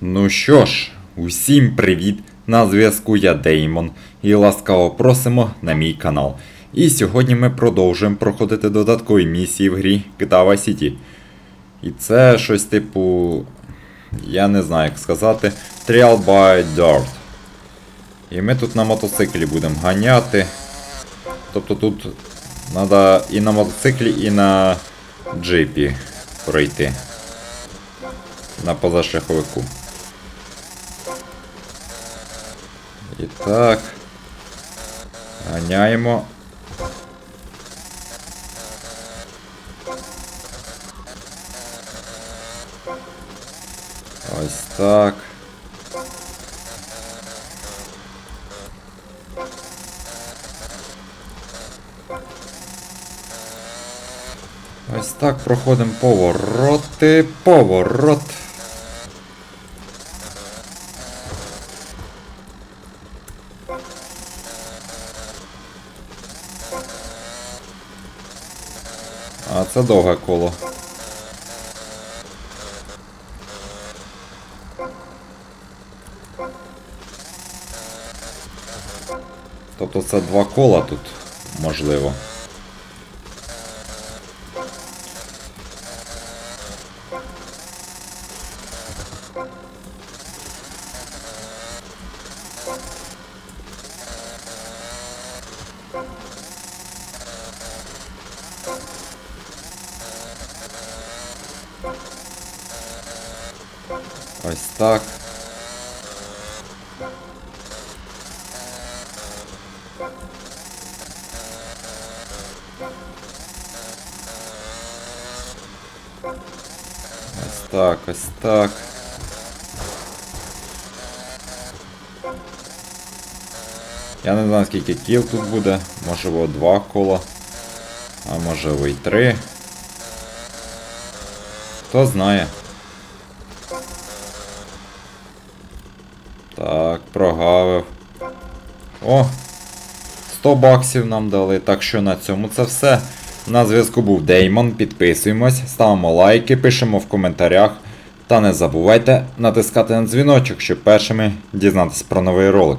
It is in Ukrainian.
Ну що ж, усім привіт! На зв'язку я Деймон і ласкаво просимо на мій канал. І сьогодні ми продовжуємо проходити додаткові місії в грі Vice City. І це щось типу. Я не знаю як сказати. Trial by Dirt. І ми тут на мотоциклі будемо ганяти. Тобто тут треба і на мотоциклі, і на джипі пройти. На позашляховику. І так. Ганяємо. Ось так. Ось так проходимо повороти, поворот. А це довге коло. Тобто це два кола тут можливо. Ось так. Ось так, ось так. Я не знаю скільки кіл тут буде, можливо два кола, а можливо і три. Хто знає. Так, прогавив. О! 100 баксів нам дали. Так що на цьому це все. На зв'язку був Деймон. Підписуємось, ставимо лайки, пишемо в коментарях. Та не забувайте натискати на дзвіночок, щоб першими дізнатися про новий ролик.